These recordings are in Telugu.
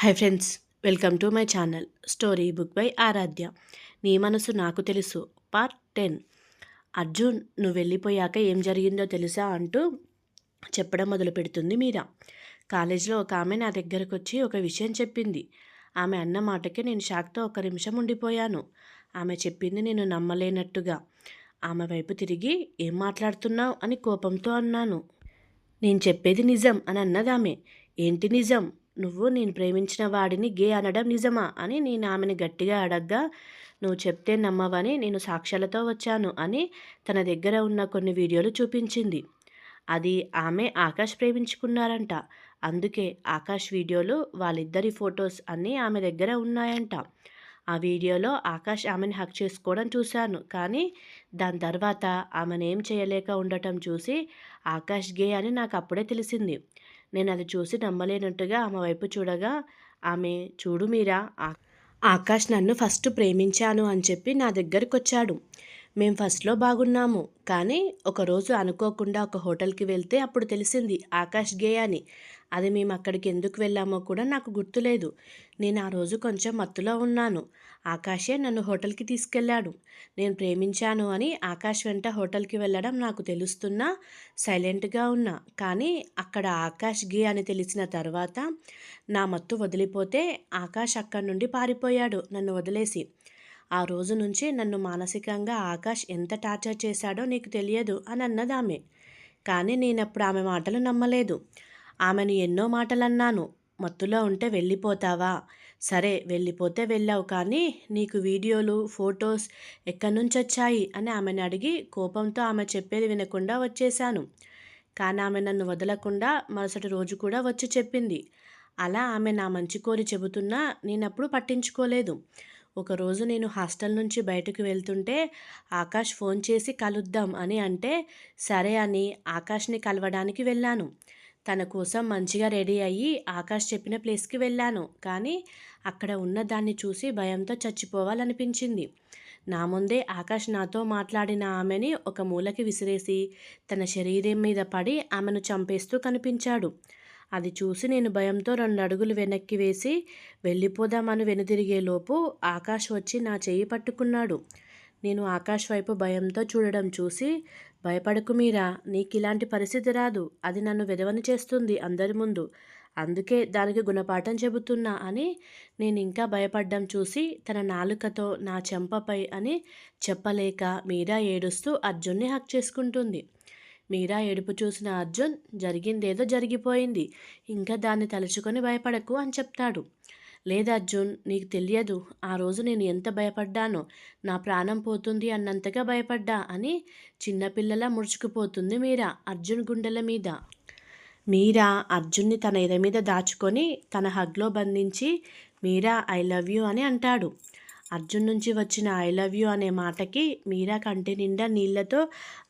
Hi friends welcome to my channel. Story book by Aaradhya. నీ మనసు నాకు తెలుసు. Part ten. అర్జున్ నువ్వు వెళ్ళిపోయాక ఏం జరిగిందో తెలుసా అంటూ చెప్పడం మొదలు పెడుతుంది మీరా. కాలేజీలో ఒక ఆమె నా దగ్గరకు వచ్చి ఒక విషయం చెప్పింది. ఆమె అన్న మాటకి నేను షాక్తో ఒక నిమిషం ఉండిపోయాను. ఆమె చెప్పింది నేను నమ్మలేనట్టుగా. ఆమె వైపు తిరిగి ఏం మాట్లాడుతున్నావు? అని కోపంతో అన్నాను. నేను చెప్పేది నిజం అని అన్నదామె ఏంటి నిజం? నువ్వు నేను ప్రేమించిన వాడిని గే అనడం నిజమా? అని నేను ఆమెను గట్టిగా అడగ్గా నువ్వు చెప్తే నమ్మవని నేను సాక్ష్యాలతో వచ్చాను అని తన దగ్గర ఉన్న కొన్ని వీడియోలు చూపించింది. అది ఆమె ఆకాష్ ప్రేమించుకున్నారంట. అందుకే ఆకాష్ వీడియోలు వాళ్ళిద్దరి ఫొటోస్ అన్నీ ఆమె దగ్గర ఉన్నాయంట. ఆ వీడియోలో ఆకాష్ ఆమెను హక్ చేసుకోవడం చూశాను. కానీ దాని తర్వాత ఆమెను ఏం చేయలేక ఉండటం చూసి ఆకాష్ గే అని నాకు అప్పుడే తెలిసింది. నేను అది చూసి నమ్మలేనట్టుగా ఆమె వైపు చూడగా ఆమె చూడు మీరా ఆకాష్ నన్ను ఫస్ట్ ప్రేమించాను అని చెప్పి నా దగ్గరకు వచ్చాడు మేము ఫస్ట్లో బాగున్నాము కానీ ఒకరోజు అనుకోకుండా ఒక హోటల్కి వెళ్తే అప్పుడు తెలిసింది ఆకాష్ గే అని. అది మేము అక్కడికి ఎందుకు వెళ్ళామో కూడా నాకు గుర్తులేదు. నేను ఆ రోజు కొంచెం మత్తులో ఉన్నాను. ఆకాశే నన్ను హోటల్కి తీసుకెళ్ళాడు. నేను ప్రేమించాను అని ఆకాష్ వెంట హోటల్కి వెళ్ళడం నాకు తెలుస్తున్నా సైలెంట్గా ఉన్నా. కానీ అక్కడ ఆకాష్ గే అని తెలిసిన తర్వాత నా మత్తు వదిలిపోతే ఆకాష్ అక్కడి నుండి పారిపోయాడు నన్ను వదిలేసి. ఆ రోజు నుంచి నన్ను మానసికంగా ఆకాష్ ఎంత టార్చర్ చేశాడో నీకు తెలియదు అని అన్నదామె. కానీ నేనప్పుడు ఆమె మాటలు నమ్మలేదు. ఆమెను ఎన్నో మాటలన్నాను. మత్తులో ఉంటే వెళ్ళిపోతావా? సరే వెళ్ళిపోతే వెళ్ళావు కానీ నీకు వీడియోలు ఫొటోస్ ఎక్కడి నుంచి వచ్చాయి అని ఆమెను అడిగి కోపంతో ఆమె చెప్పేది వినకుండా వచ్చేశాను. కానీ ఆమె నన్ను వదలకుండా మరుసటి రోజు కూడా వచ్చి చెప్పింది. అలా ఆమె నా మంచి కోరి చెబుతున్నా నేనప్పుడు పట్టించుకోలేదు. ఒకరోజు నేను హాస్టల్ నుంచి బయటకు వెళ్తుంటే ఆకాష్ ఫోన్ చేసి కలుద్దాం అని అంటే సరే అని ఆకాష్ని కలవడానికి వెళ్ళాను. తన కోసం మంచిగా రెడీ అయ్యి ఆకాష్ చెప్పిన ప్లేస్కి వెళ్ళాను. కానీ అక్కడ ఉన్న దాన్ని చూసి భయంతో చచ్చిపోవాలనిపించింది. నా ముందే ఆకాష్ నాతో మాట్లాడిన ఆమెని ఒక మూలకి విసిరేసి తన శరీరం మీద పడి ఆమెను చంపేస్తూ కనిపించాడు. అది చూసి నేను భయంతో రెండు అడుగులు వెనక్కి వేసి వెళ్ళిపోదామని వెనుదిరిగేలోపు ఆకాష్ వచ్చి నా చేయి పట్టుకున్నాడు. నేను ఆకాష్ వైపు భయంతో చూడడం చూసి భయపడకు మీరా నీకు ఇలాంటి పరిస్థితి రాదు. అది నన్ను విధవని చేస్తుంది అందరి ముందు. అందుకే దానికి గుణపాఠం చెబుతున్నా అని నేను ఇంకా భయపడ్డం చూసి తన నాలుకతో నా చెంపపై అని చెప్పలేక మీరా ఏడుస్తూ అర్జున్ని హక్ చేసుకుంటుంది. మీరా ఏడుపు చూసిన అర్జున్ జరిగిందేదో జరిగిపోయింది. ఇంకా దాన్ని తలుచుకొని భయపడకు అని చెప్తాడు. లేదు అర్జున్ నీకు తెలియదు. ఆ రోజు నేను ఎంత భయపడ్డానో నా ప్రాణం పోతుంది అన్నంతగా భయపడ్డా అని చిన్నపిల్లలా ముడుచుకుపోతుంది మీరా అర్జున్ గుండెల మీద. మీరా అర్జున్ని తన ఎద మీద దాచుకొని తన హగ్లో బంధించి మీరా ఐ లవ్ యూ అని అంటాడు. అర్జున్ నుంచి వచ్చిన ఐ లవ్ యూ అనే మాటకి మీరా కంటి నిండా నీళ్ళతో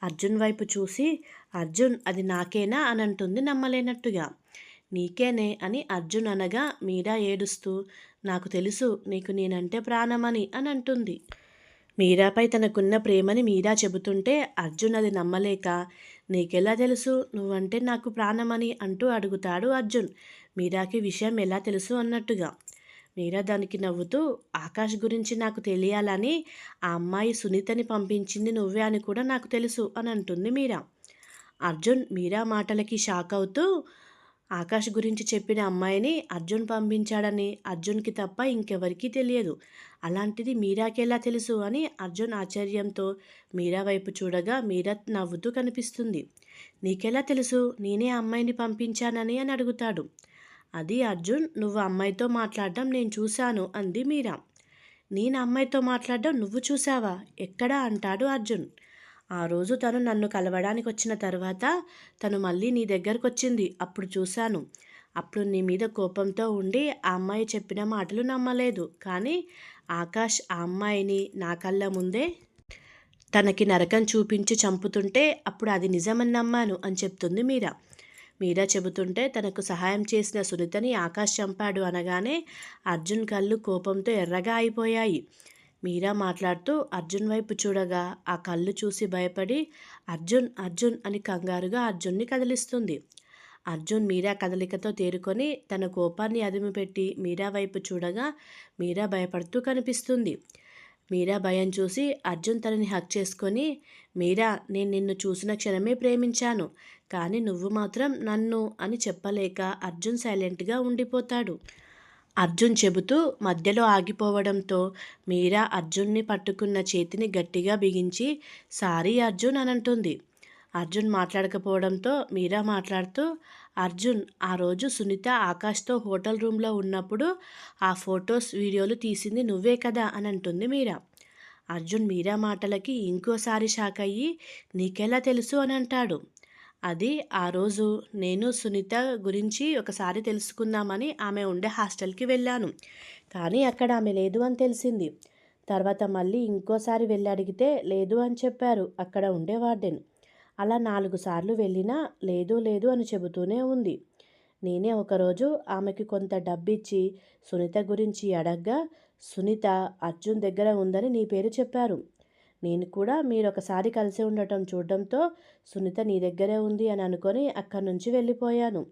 అర్జున్ వైపు చూసి అర్జున్ అది నాకేనా అని అంటుంది నమ్మలేనట్టుగా. నీకేనే అని అర్జున్ అనగా మీరా ఏడుస్తూ నాకు తెలుసు నీకు నేనంటే ప్రాణమని అని అంటుంది. మీరాపై తనకున్న ప్రేమని మీరా చెబుతుంటే అర్జున్ అది నమ్మలేక నీకెలా తెలుసు నువ్వంటే నాకు ప్రాణమని అంటూ అడుగుతాడు అర్జున్. మీరాకి విషయం ఎలా తెలుసు అన్నట్టుగా. మీరా దానికి నవ్వుతూ ఆకాష్ గురించి నాకు తెలియాలని ఆ అమ్మాయి సునీతని పంపించింది నువ్వే అని కూడా నాకు తెలుసు అని అంటుంది మీరా. అర్జున్ మీరా మాటలకి షాక్ అవుతూ ఆకాష్ గురించి చెప్పిన అమ్మాయిని అర్జున్ పంపించాడని అర్జున్కి తప్ప ఇంకెవరికీ తెలియదు. అలాంటిది మీరాకెలా తెలుసు అని అర్జున్ ఆశ్చర్యంతో మీరా వైపు చూడగా మీరా నవ్వుతూ కనిపిస్తుంది. నీకెలా తెలుసు? నేనే అమ్మాయిని పంపించానని అని అడుగుతాడు. అది అర్జున్ నువ్వు అమ్మాయితో మాట్లాడడం నేను చూశాను అంది మీరా. నేను అమ్మాయితో మాట్లాడడం నువ్వు చూసావా ఎక్కడా అంటాడు అర్జున్. ఆ రోజు తను నన్ను కలవడానికి వచ్చిన తర్వాత తను మళ్ళీ నీ దగ్గరకు వచ్చింది అప్పుడు చూశాను. అప్పుడు నీ మీద కోపంతో ఉండి ఆ అమ్మాయి చెప్పిన మాటలు నమ్మలేదు. కానీ ఆకాష్ ఆ అమ్మాయిని నా కళ్ళ ముందే తనకి నరకం చూపించి చంపుతుంటే అప్పుడు అది నిజమని నమ్మాను అని చెప్తుంది మీరా. మీరా చెబుతుంటే తనకు సహాయం చేసిన సునీతని ఆకాష్ చంపాడు అనగానే అర్జున్ కళ్ళు కోపంతో ఎర్రగా అయిపోయాయి. మీరా మాట్లాడుతూ అర్జున్ వైపు చూడగా ఆ కళ్ళు చూసి భయపడి అర్జున్ అర్జున్ అని కంగారుగా అర్జున్ని కదిలిస్తుంది. అర్జున్ మీరా కదలికతో తేరుకొని తన కోపాన్ని అదిమిపెట్టి మీరా వైపు చూడగా మీరా భయపడుతూ కనిపిస్తుంది. మీరా భయం చూసి అర్జున్ తనని హక్ చేసుకొని మీరా నేను నిన్ను చూసిన క్షణమే ప్రేమించాను కానీ నువ్వు మాత్రం నన్ను అని చెప్పలేక అర్జున్ సైలెంట్గా ఉండిపోతాడు. అర్జున్ చెబుతూ మధ్యలో ఆగిపోవడంతో మీరా అర్జున్ని పట్టుకున్న చేతిని గట్టిగా బిగించి సారీ అర్జున్ అని అంటుంది అర్జున్ మాట్లాడకపోవడంతో మీరా మాట్లాడుతూ అర్జున్ ఆ రోజు సునీత ఆకాష్తో హోటల్ రూమ్లో ఉన్నప్పుడు ఆ ఫొటోస్ వీడియోలు తీసింది నువ్వే కదా అని అంటుంది మీరా. అర్జున్ మీరా మాటలకి ఇంకోసారి షాక్ అయ్యి నీకెలా తెలుసు అని అంటాడు అది ఆ రోజు నేను సునీత గురించి ఒకసారి తెలుసుకుందామని ఆమె ఉండే హాస్టల్కి వెళ్ళాను. కానీ అక్కడ ఆమె లేదు అని తెలిసింది. తర్వాత మళ్ళీ ఇంకోసారి వెళ్ళి అడిగితే లేదు అని చెప్పారు. అక్కడ ఉండే వార్డెన్. అలా నాలుగు సార్లు వెళ్ళినా లేదు లేదు అని చెబుతూనే ఉంది. నేనే ఒకరోజు ఆమెకి కొంత డబ్బిచ్చి సునీత గురించి అడగ్గా సునీత అర్జున్ దగ్గర ఉందని నీ పేరు చెప్పారు. నేను కూడా మీరు ఒకసారి కలిసి ఉండటం చూడడంతో సునీత నీ దగ్గరే ఉంది అని అనుకొని అక్కడి నుంచి వెళ్ళిపోయాను.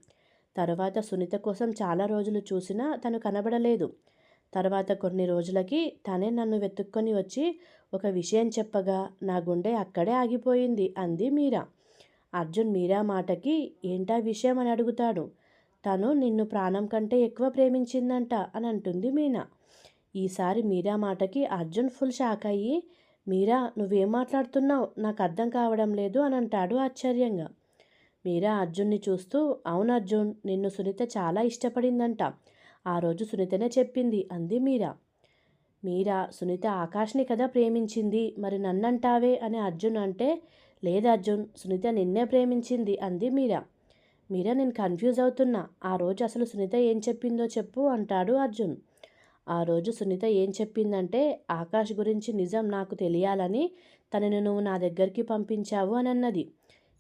తర్వాత సునీత కోసం చాలా రోజులు చూసినా తను కనబడలేదు. తర్వాత కొన్ని రోజులకి తనే నన్ను వెతుక్కొని వచ్చి ఒక విషయం చెప్పగా నా గుండె అక్కడే ఆగిపోయింది అంది మీరా. అర్జున్ మీరా మాటకి ఏంటా విషయం అని అడుగుతాడు. తను నిన్ను ప్రాణం కంటే ఎక్కువ ప్రేమించిందంట అని అంటుంది మీనా. ఈసారి మీరా మాటకి అర్జున్ ఫుల్ షాక్ అయ్యి మీరా నువ్వేం మాట్లాడుతున్నావు? నాకు అర్థం కావడం లేదు అని అంటాడు ఆశ్చర్యంగా. మీరా అర్జున్ని చూస్తూ అవును అర్జున్ నిన్ను సునీత చాలా ఇష్టపడిందంట. ఆ రోజు సునీతనే చెప్పింది అంది మీరా. మీరా సునీత ఆకాష్ని కదా ప్రేమించింది? మరి నన్నంటావే? అని అర్జున్ అంటే లేదు అర్జున్ సునీత నిన్నే ప్రేమించింది అంది మీరా. మీరా నేను కన్ఫ్యూజ్ అవుతున్నా. ఆ రోజు అసలు సునీత ఏం చెప్పిందో చెప్పు అంటాడు అర్జున్. ఆ రోజు సునీత ఏం చెప్పిందంటే ఆకాష్ గురించి నిజం నాకు తెలియాలని తనను నువ్వు నా దగ్గరికి పంపించావు అని అన్నది.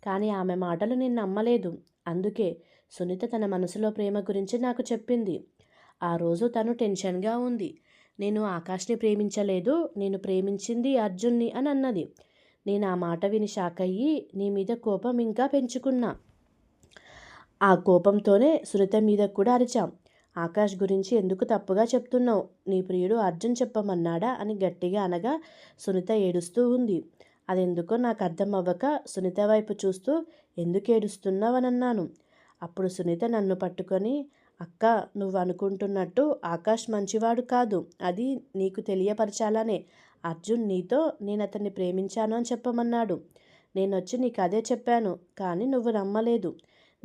కానీ ఆమె మాటలు నేను నమ్మలేదు. అందుకే సునీత తన మనసులో ప్రేమ గురించి నాకు చెప్పింది. ఆ రోజు తను టెన్షన్గా ఉంది. నేను ఆకాష్ని ప్రేమించలేదు. నేను ప్రేమించింది అర్జున్ని అని అన్నది. నేను ఆ మాట విని షాక్ అయ్యి నీ మీద కోపం ఇంకా పెంచుకున్నా. ఆ కోపంతోనే సునీత మీద కూడా అరిచాం. ఆకాష్ గురించి ఎందుకు తప్పుగా చెప్తున్నావు? నీ ప్రియుడు అర్జున్ చెప్పమన్నాడా? అని గట్టిగా అనగా సునీత ఏడుస్తూ ఉంది. అదెందుకో నాకు అర్థం అవ్వక సునీత వైపు చూస్తూ ఎందుకు ఏడుస్తున్నావు అని అన్నాను అప్పుడు సునీత నన్ను పట్టుకొని అక్క నువ్వు అనుకుంటున్నట్టు ఆకాష్ మంచివాడు కాదు. అది నీకు తెలియపరచాలనే. అర్జున్ నీతో నేను అతన్ని ప్రేమించాను అని చెప్పమన్నాడు. నేను వచ్చి నీకు అదే చెప్పాను కానీ నువ్వు నమ్మలేదు.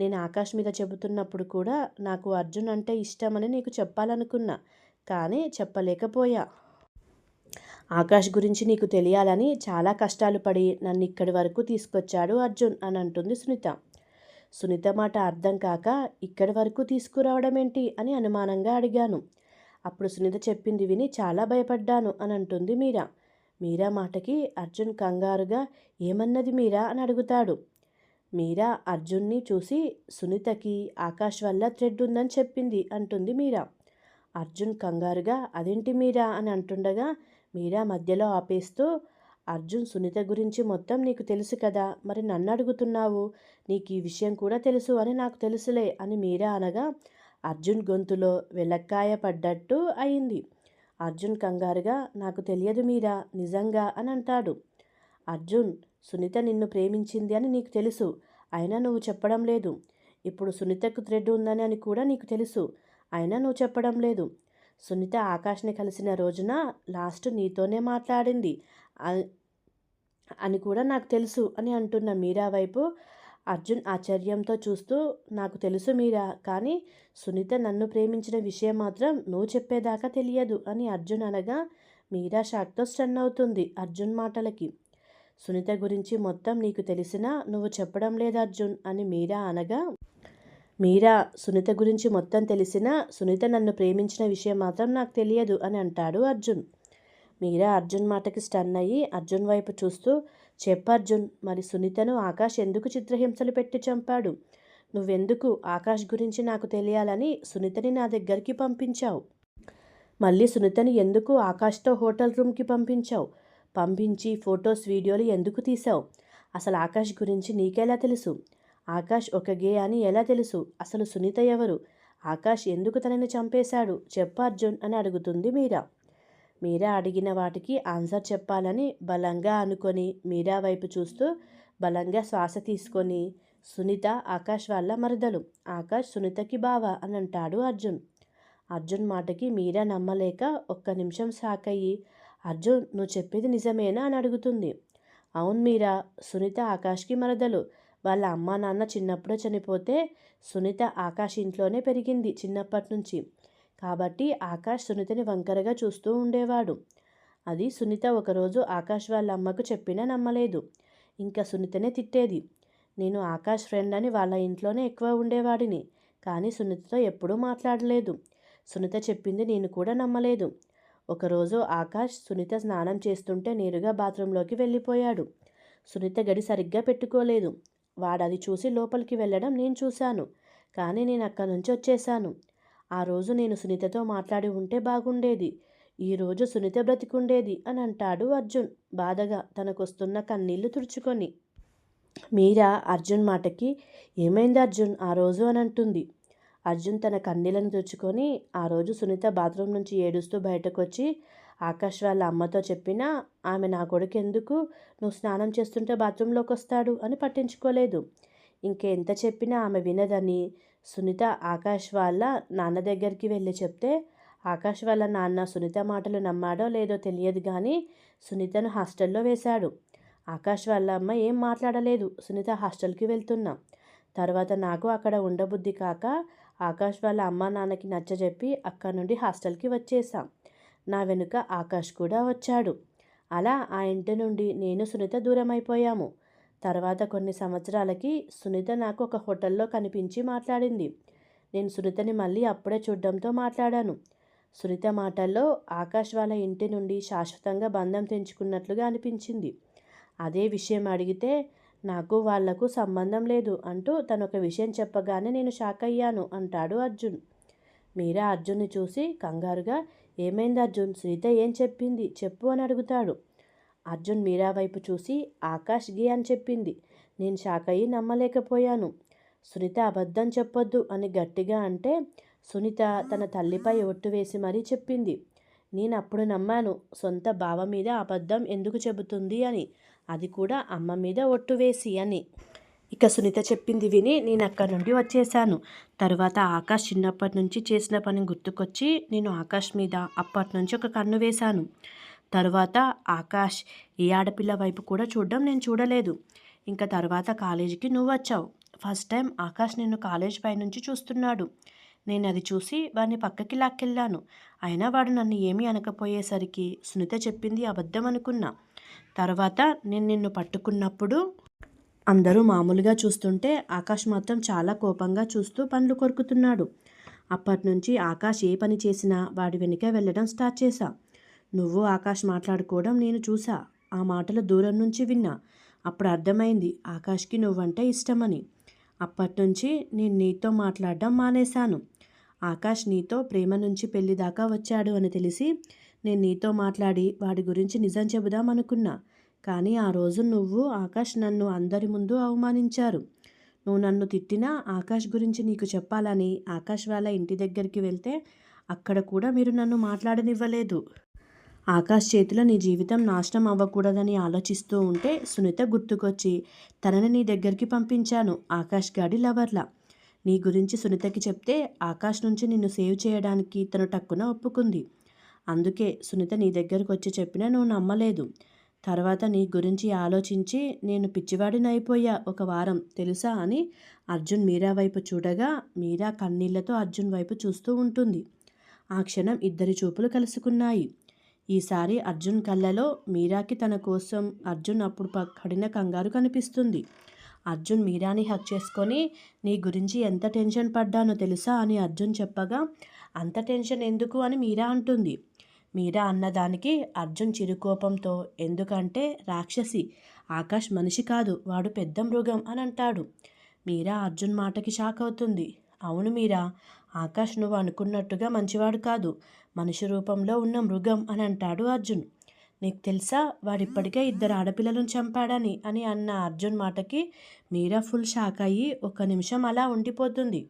నేను ఆకాష్ మీద చెబుతున్నప్పుడు కూడా నాకు అర్జున్ అంటే ఇష్టమని నీకు చెప్పాలనుకున్నా కానీ చెప్పలేకపోయా. ఆకాష్ గురించి నీకు తెలియాలని చాలా కష్టాలు పడి నన్ను ఇక్కడి వరకు తీసుకొచ్చాడు అర్జున్ అని అంటుంది సునీత. సునీత మాట అర్థం కాక ఇక్కడి వరకు తీసుకురావడం ఏంటి అని అనుమానంగా అడిగాను. అప్పుడు సునీత చెప్పింది విని చాలా భయపడ్డాను అని అంటుంది మీరా. మీరా మాటకి అర్జున్ కంగారుగా ఏమన్నది మీరా అని అడుగుతాడు. మీరా అర్జున్ని చూసి సునీతకి ఆకాష్ వల్ల థ్రెడ్ ఉందని చెప్పింది అంటుంది మీరా. అర్జున్ కంగారుగా అదేంటి మీరా? అని అంటుండగా మీరా మధ్యలో ఆపేస్తూ అర్జున్ సునీత గురించి మొత్తం నీకు తెలుసు కదా మరి నన్ను అడుగుతున్నావు? నీకు ఈ విషయం కూడా తెలుసు అని నాకు తెలుసులే అని మీరా అనగా అర్జున్ గొంతులో వెలక్కాయ పడ్డట్టు అయింది. అర్జున్ కంగారుగా నాకు తెలియదు మీరా నిజంగా అని అంటాడు. అర్జున్ సునీత నిన్ను ప్రేమించింది అని నీకు తెలుసు. అయినా నువ్వు చెప్పడం లేదు. ఇప్పుడు సునీతకు థ్రెడ్ ఉందని అని కూడా నీకు తెలుసు. అయినా నువ్వు చెప్పడం లేదు. సునీత ఆకాష్ని కలిసిన రోజున లాస్ట్ నీతోనే మాట్లాడింది. అని కూడా నాకు తెలుసు అని అంటున్న మీరా వైపు అర్జున్ ఆశ్చర్యంతో చూస్తూ నాకు తెలుసు మీరా కానీ సునీత నన్ను ప్రేమించిన విషయం మాత్రం నువ్వు చెప్పేదాకా తెలియదు అని అర్జున్ అనగా మీరా షాక్తో స్టన్ అవుతుంది అర్జున్ మాటలకి. సునీత గురించి మొత్తం నీకు తెలిసినా నువ్వు చెప్పడం లేదు అర్జున్ అని మీరా అనగా మీరా సునీత గురించి మొత్తం తెలిసినా సునీత నన్ను ప్రేమించిన విషయం మాత్రం నాకు తెలియదు అని అంటాడు అర్జున్. మీరా అర్జున్ మాటకి స్టన్ అయ్యి అర్జున్ వైపు చూస్తూ చెప్పర్జున్ మరి సునీతను ఆకాష్ ఎందుకు చిత్రహింసలు పెట్టి చంపాడు? నువ్వెందుకు ఆకాష్ గురించి నాకు తెలియాలని సునీతని నా దగ్గరికి పంపించావు? మళ్ళీ సునీతని ఎందుకు ఆకాష్తో హోటల్ రూమ్కి పంపించావు? పంపించి ఫొటోస్ వీడియోలు ఎందుకు తీసావు అసలు ఆకాష్ గురించి నీకెలా తెలుసు? ఆకాష్ ఒక గే అని ఎలా తెలుసు? అసలు సునీత ఎవరు? ఆకాష్ ఎందుకు తనని చంపేశాడు? చెప్పు అర్జున్ అని అడుగుతుంది మీరా. మీరా అడిగిన వాటికి ఆన్సర్ చెప్పాలని బలంగా అనుకొని మీరా వైపు చూస్తూ బలంగా శ్వాస తీసుకొని సునీత ఆకాష్ వాళ్ళ మరదలు. ఆకాష్ సునీతకి బావ అని అంటాడు అర్జున్. అర్జున్ మాటకి మీరా నమ్మలేక ఒక్క నిమిషం షాక్ అయ్యి అర్జున్ నువ్వు చెప్పేది నిజమేనా? అని అడుగుతుంది. అవును మీరా సునీత ఆకాష్కి మరదలు. వాళ్ళ అమ్మా నాన్న చిన్నప్పుడే చనిపోతే సునీత ఆకాష్ ఇంట్లోనే పెరిగింది చిన్నప్పటి నుంచి కాబట్టి ఆకాష్ సునీతని వంకరగా చూస్తూ ఉండేవాడు. అది సునీత ఒకరోజు ఆకాష్ వాళ్ళ అమ్మకు చెప్పినా నమ్మలేదు. ఇంకా సునీతనే తిట్టేది. నేను ఆకాష్ ఫ్రెండ్ అని వాళ్ళ ఇంట్లోనే ఎక్కువ ఉండేవాడిని. కానీ సునీతతో ఎప్పుడూ మాట్లాడలేదు. సునీత చెప్పింది నేను కూడా నమ్మలేదు. ఒకరోజు ఆకాష్ సునీత స్నానం చేస్తుంటే నేరుగా బాత్రూంలోకి వెళ్ళిపోయాడు. సునీత గడి సరిగ్గా పెట్టుకోలేదు. వాడు అది చూసి లోపలికి వెళ్ళడం నేను చూశాను. కానీ నేను అక్కడి నుంచి వచ్చేసాను ఆ రోజు నేను సునీతతో మాట్లాడి ఉంటే బాగుండేది. ఈరోజు సునీత బ్రతికుండేది అని అంటాడు అర్జున్ బాధగా తనకొస్తున్న కన్నీళ్ళు తుడుచుకొని. మీరా అర్జున్ మాటకి ఏమైంది అర్జున్ ఆ రోజు అని అంటుంది. అర్జున్ తన కన్నీలను తుడుచుకొని ఆ రోజు సునీత బాత్రూమ్ నుంచి ఏడుస్తూ బయటకు వచ్చి ఆకాష్ వాళ్ళ అమ్మతో చెప్పినా ఆమె నా కొడుకు ఎందుకు నువ్వు స్నానం చేస్తుంటే బాత్రూంలోకి వస్తాడు అని పట్టించుకోలేదు. ఇంకెంత చెప్పినా ఆమె వినదని సునీత ఆకాష్ వాళ్ళ నాన్న దగ్గరికి వెళ్ళి చెప్తే ఆకాష్ వాళ్ళ నాన్న సునీత మాటలు నమ్మాడో లేదో తెలియదు కానీ సునీతను హాస్టల్లో వేశాడు. ఆకాష్ వాళ్ళ అమ్మ ఏం మాట్లాడలేదు సునీత హాస్టల్కి వెళ్తున్నా. తర్వాత నాకు అక్కడ ఉండబుద్ధి కాక ఆకాష్ వాళ్ళ అమ్మ నాన్నకి నచ్చజెప్పి అక్కడ నుండి హాస్టల్కి వచ్చేసాం నా వెనుక ఆకాష్ కూడా వచ్చాడు. అలా ఆ ఇంటి నుండి నేను సునీత దూరం అయిపోయాము. తర్వాత కొన్ని సంవత్సరాలకి సునీత నాకు ఒక హోటల్లో కనిపించి మాట్లాడింది. నేను సునీతని మళ్ళీ అప్పుడే చూడడంతో మాట్లాడాను. సునీత మాటల్లో ఆకాష్ వాళ్ళ ఇంటి నుండి శాశ్వతంగా బంధం తెంచుకున్నట్లుగా అనిపించింది. అదే విషయం అడిగితే నాకు వాళ్ళకు సంబంధం లేదు అంటూ తనొక ఒక విషయం చెప్పగానే నేను షాక్ అయ్యాను అంటాడు అర్జున్. మీరా అర్జున్ని చూసి కంగారుగా ఏమైంది అర్జున్? సునీత ఏం చెప్పింది? చెప్పు అని అడుగుతాడు. అర్జున్ మీరా వైపు చూసి ఆకాష్ గే అని చెప్పింది. నేను షాక్ అయ్యి నమ్మలేకపోయాను. సునీత అబద్ధం చెప్పొద్దు అని గట్టిగా అంటే సునీత తన తల్లిపై ఒట్టు వేసి మరీ చెప్పింది. నేను అప్పుడు నమ్మాను సొంత బావ మీద అబద్ధం ఎందుకు చెబుతుంది అని అది కూడా అమ్మ మీద ఒట్టు వేసి అని. ఇక సునీత చెప్పింది విని నేను అక్కడి నుండి వచ్చేసాను తర్వాత ఆకాష్ చిన్నప్పటి నుంచి చేసిన పని గుర్తుకొచ్చి నేను ఆకాష్ మీద అప్పటి నుంచి ఒక కన్ను వేశాను. తర్వాత ఆకాష్ ఏ ఆడపిల్ల వైపు కూడా చూడడం నేను చూడలేదు. ఇంకా తర్వాత కాలేజీకి నువ్వు వచ్చావు ఫస్ట్ టైం ఆకాష్ నిన్ను కాలేజ్ పై నుంచి చూస్తున్నాడు. నేను అది చూసి వాడిని పక్కకి లాక్కెళ్ళాను. అయినా వాడు నన్ను ఏమీ అనకపోయేసరికి సునీత చెప్పింది అబద్ధం అనుకున్నా తర్వాత నేను నిన్ను పట్టుకున్నప్పుడు అందరూ మామూలుగా చూస్తుంటే ఆకాష్ మాత్రం చాలా కోపంగా చూస్తూ పండ్లు కొరుకుతున్నాడు. అప్పటి నుంచి ఆకాష్ ఏ పని చేసినా వాడి వెనుక వెళ్ళడం స్టార్ట్ చేశా. నువ్వు ఆకాష్ మాట్లాడుకోవడం నేను చూసా ఆ మాటలు దూరం నుంచి విన్నా. అప్పుడు అర్థమైంది ఆకాష్కి నువ్వంటే ఇష్టమని. అప్పటి నుంచి నేను నీతో మాట్లాడడం మానేశాను. ఆకాష్ నీతో ప్రేమ నుంచి పెళ్ళి దాకా వచ్చాడు అని తెలిసి నేను నీతో మాట్లాడి వాడి గురించి నిజం చెబుదాం అనుకున్నా. కానీ ఆ రోజు నువ్వు ఆకాష్ నన్ను అందరి ముందు అవమానించారు. నువ్వు నన్ను తిట్టినా ఆకాష్ గురించి నీకు చెప్పాలని ఆకాష్ వాళ్ళ ఇంటి దగ్గరికి వెళ్తే అక్కడ కూడా మీరు నన్ను మాట్లాడనివ్వలేదు. ఆకాష్ చేతిలో నీ జీవితం నాశనం అవ్వకూడదని ఆలోచిస్తూ ఉంటే సునీత గుర్తుకొచ్చి తనని నీ దగ్గరికి పంపించాను. ఆకాష్ గాడి లవర్లా. నీ గురించి సునీతకి చెప్తే ఆకాష్ నుంచి నిన్ను సేవ్ చేయడానికి తను టక్కున ఒప్పుకుంది. అందుకే సునీత నీ దగ్గరకు వచ్చి చెప్పినా నువ్వు నమ్మలేదు. తర్వాత నీ గురించి ఆలోచించి నేను పిచ్చివాడినైపోయా ఒక వారం తెలుసా అని అర్జున్ మీరా వైపు చూడగా మీరా కన్నీళ్ళతో అర్జున్ వైపు చూస్తూ ఉంటుంది. ఆ క్షణం ఇద్దరి చూపులు కలుసుకున్నాయి. ఈసారి అర్జున్ కళ్ళలో మీరాకి తన కోసం అర్జున్ అప్పుడు పడిన కంగారు కనిపిస్తుంది. అర్జున్ మీరాని హక్ చేసుకొని నీ గురించి ఎంత టెన్షన్ పడ్డానో తెలుసా? అని అర్జున్ చెప్పగా అంత టెన్షన్ ఎందుకు? అని మీరా అంటుంది. మీరా అన్నదానికి అర్జున్ చిరుకోపంతో ఎందుకంటే రాక్షసి ఆకాష్ మనిషి కాదు వాడు పెద్ద మృగం అని అంటాడు. మీరా అర్జున్ మాటకి షాక్ అవుతుంది. అవును మీరా ఆకాష్ నువ్వు అనుకున్నట్టుగా మంచివాడు కాదు మనిషి రూపంలో ఉన్న మృగం అని అంటాడు అర్జున్. నీకు తెలుసా వాడిప్పటికే ఇద్దరు ఆడపిల్లలను చంపాడని అని అన్న అర్జున్ మాటకి మీరా ఫుల్ షాక్ అయ్యి ఒక నిమిషం అలా ఉండిపోతుంది.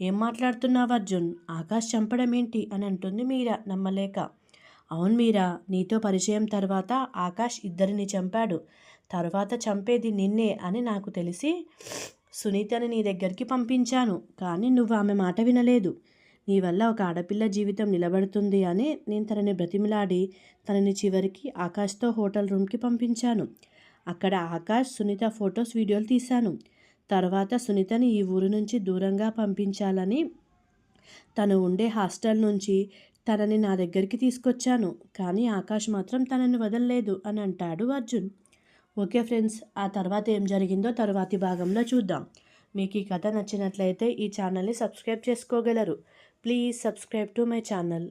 ఏం మాట్లాడుతున్నావు అర్జున్? ఆకాష్ చంపడం ఏంటి అని అంటుంది మీరా నమ్మలేక. అవును మీరా నీతో పరిచయం తర్వాత ఆకాష్ ఇద్దరిని చంపాడు. తర్వాత చంపేది నిన్నే అని నాకు తెలిసి సునీతని నీ దగ్గరికి పంపించాను కానీ నువ్వు ఆమె మాట వినలేదు. నీ వల్ల ఒక ఆడపిల్ల జీవితం నిలబడుతుంది అని నేను తనని బ్రతిమిలాడి తనని చివరికి ఆకాష్తో హోటల్ రూమ్కి పంపించాను. అక్కడ ఆకాష్ సునీత ఫొటోస్ వీడియోలు తీశాను. తర్వాత సునీతని ఈ ఊరు నుంచి దూరంగా పంపించాలని తను ఉండే హాస్టల్ నుంచి తనని నా దగ్గరికి తీసుకొచ్చాను కానీ ఆకాష్ మాత్రం తనని వదలలేదు అని అంటాడు అర్జున్. ఓకే ఫ్రెండ్స్ ఆ తర్వాత ఏం జరిగిందో తర్వాతి భాగంలో చూద్దాం. మీకు ఈ కథ నచ్చినట్లయితే ఈ ఛానల్ని సబ్స్క్రైబ్ చేసుకోగలరు. Please subscribe to my channel.